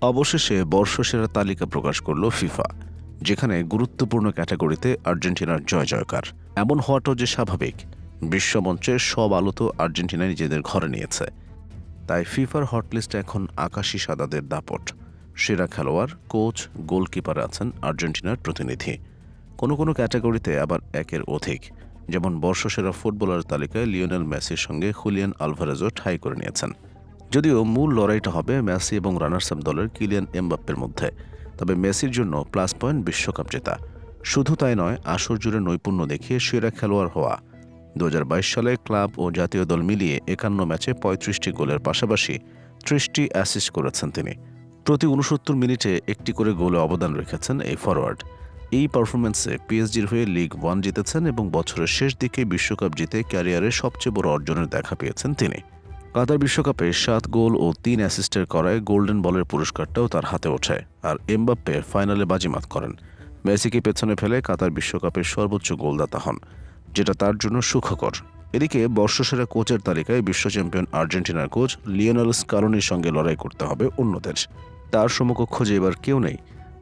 অবশেষে বর্ষসেরা তালিকা প্রকাশ করল ফিফা, যেখানে গুরুত্বপূর্ণ ক্যাটাগরিতে আর্জেন্টিনার জয় জয়কার। এমন হওয়াটাও যে স্বাভাবিক বিশ্বমঞ্চে সব আলো তো আর্জেন্টিনা নিজেদের ঘরে নিয়েছে। তাই ফিফার হটলিস্টে এখন আকাশি সাদাদের দাপট। সেরা খেলোয়াড়, কোচ, গোলকিপার আছেন আর্জেন্টিনার প্রতিনিধি। কোনো কোনো ক্যাটাগরিতে আবার একের অধিক, যেমন বর্ষসেরা ফুটবলার তালিকায় লিওনেল মেসির সঙ্গে হুলিয়ান আলভারেজও ঠাই করে নিয়েছেন। যদিও মূল লড়াইটা হবে মেসি এবং রানার্স আপ দলের কিলিয়ান এমবাপ্পের মধ্যে, তবে মেসির জন্য প্লাস পয়েন্ট বিশ্বকাপ জেতা। শুধু তাই নয়, আসর জুড়ে নৈপুণ্য দেখিয়ে সেরা খেলোয়াড় হওয়া। দু হাজার বাইশ সালে ক্লাব ও জাতীয় দল মিলিয়ে একান্ন ম্যাচে পঁয়ত্রিশটি গোলের পাশাপাশি ত্রিশটি অ্যাসিস্ট করেছেন তিনি। প্রতি উনসত্তর মিনিটে একটি করে গোলে অবদান রেখেছেন এই ফরওয়ার্ড এই পারফরমেন্সে পিএসজির হয়ে লিগ ওয়ান জিতেছেন এবং বছরের শেষ দিকে বিশ্বকাপ জিতে ক্যারিয়ারের সবচেয়ে বড় অর্জনের দেখা পেয়েছেন তিনি। কাতার বিশ্বকাপে সাত গোল ও তিন অ্যাসিস্টের করায় গোল্ডেন বলের পুরস্কারটাও তার হাতে ওঠে আর এমবাপ্পে ফাইনালে বাজিমাত করেন। মেসিকে পেছনে ফেলে কাতার বিশ্বকাপের সর্বোচ্চ গোলদাতা হন, যেটা তার জন্য সুখকর। এদিকে বর্ষসেরা কোচের তালিকায় বিশ্ব চ্যাম্পিয়ন আর্জেন্টিনার কোচ লিওনেল স্কালোনির সঙ্গে লড়াই করতে হবে অন্যদের। তার সমকক্ষ যে এবার কেউ নেই।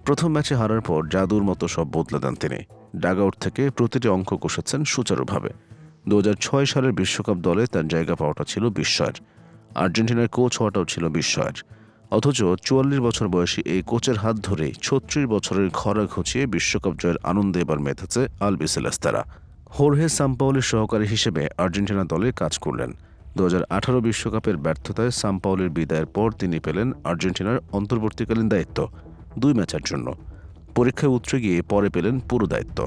প্রথম ম্যাচে হারার পর জাদুর মতো সব বদলে দেন তিনি। ডাগআউট থেকে প্রতিটি অঙ্ক কষেছেন সুচারুভাবে। দু হাজার ছয় সালের বিশ্বকাপ দলে তার জায়গা পাওয়াটা ছিল বিস্ময়ের। আর্জেন্টিনার কোচ হওয়াটাও ছিল বিস্ময়ের। অথচ চুয়াল্লিশ বছর বয়সী এই কোচের হাত ধরেই ছত্রিশ বছরের খরা ঘুচিয়ে বিশ্বকাপ জয়ের আনন্দে এবার মেতেছে আলবিসেলেস্তারা হোরহে সাম্পাওলির সহকারী হিসেবে আর্জেন্টিনা দলে কাজ করলেন। দু হাজার বিশ্বকাপের ব্যর্থতায় সাম্পাওলির বিদায়ের পর তিনি পেলেন আর্জেন্টিনার অন্তর্বর্তীকালীন দায়িত্ব, দুই ম্যাচের জন্য। পরীক্ষায় উতরে গিয়ে পরে পেলেন পুরো দায়িত্ব।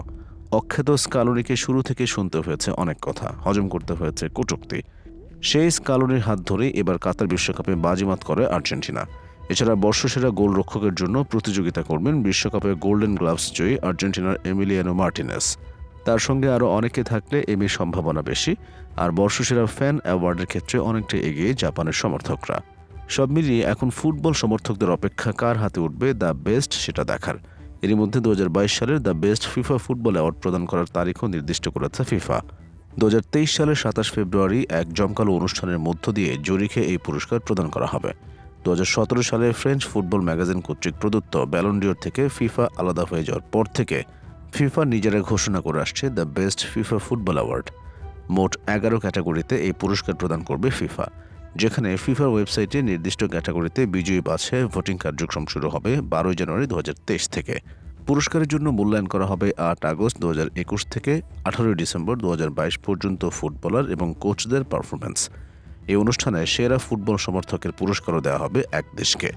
অখ্যাত স্কালোনিকে শুরু থেকে শুনতে হয়েছে অনেক কথা, হজম করতে হয়েছে কটূক্তি। সেই স্কালোনির হাত ধরে এবার কাতার বিশ্বকাপে বাজিমাত করে আর্জেন্টিনা। এছাড়া বর্ষসেরা গোলরক্ষকের জন্য প্রতিযোগিতা করবেন বিশ্বকাপে গোল্ডেন গ্লাভস জয়ী আর্জেন্টিনার এমিলিয়ানো মার্টিনেস। তার সঙ্গে আরও অনেকে থাকলে এমির সম্ভাবনা বেশি, আর বর্ষসেরা ফ্যান অ্যাওয়ার্ডের ক্ষেত্রে অনেকটা এগিয়ে জাপানের সমর্থকরা। সব মিলিয়ে এখন ফুটবল সমর্থকদের অপেক্ষা কার হাতে উঠবে দ্য বেস্ট সেটা দেখার। এরই মধ্যে দু হাজার বাইশ সালের the best FIFA football award প্রদান করার তারিখও নির্দিষ্ট করেছে ফিফা। দু হাজার তেইশ সালের সাতাশ ফেব্রুয়ারি এক জমকালো অনুষ্ঠানের মধ্য দিয়ে জুরিখে এই পুরস্কার প্রদান করা হবে। দুহাজার সতেরো সালে ফ্রেঞ্চ ফুটবল ম্যাগাজিন কর্তৃক প্রদত্ত ব্যালন্ডিওর থেকে ফিফা আলাদা হয়ে যাওয়ার পর থেকে ফিফা নিজেরা ঘোষণা করে আসছে the best FIFA football award. মোট এগারো ক্যাটাগরিতে এই পুরস্কার প্রদান করবে ফিফা। যেখানে ফিফার ওয়েবসাইটে নির্দিষ্ট ক্যাটাগরিতে বিজয়ী বাছে ভোটিং কার্যক্রম শুরু হবে বারোই জানুয়ারি দু হাজার তেইশ থেকে। পুরস্কারের জন্য মূল্যায়ন করা হবে আট আগস্ট দু হাজার একুশ থেকে আঠারোই ডিসেম্বর দু হাজার বাইশ পর্যন্ত ফুটবলার এবং কোচদের পারফরমেন্স এই অনুষ্ঠানে সেরা ফুটবল সমর্থকের পুরস্কারও দেওয়া হবে এক দেশকে।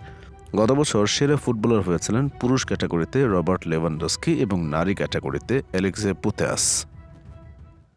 গত বছর সেরা ফুটবলার হয়েছিলেন পুরুষ ক্যাটাগরিতে রবার্ট লেভানডস্কি এবং নারী ক্যাটাগরিতে অ্যালেক্সে পুতেয়াস।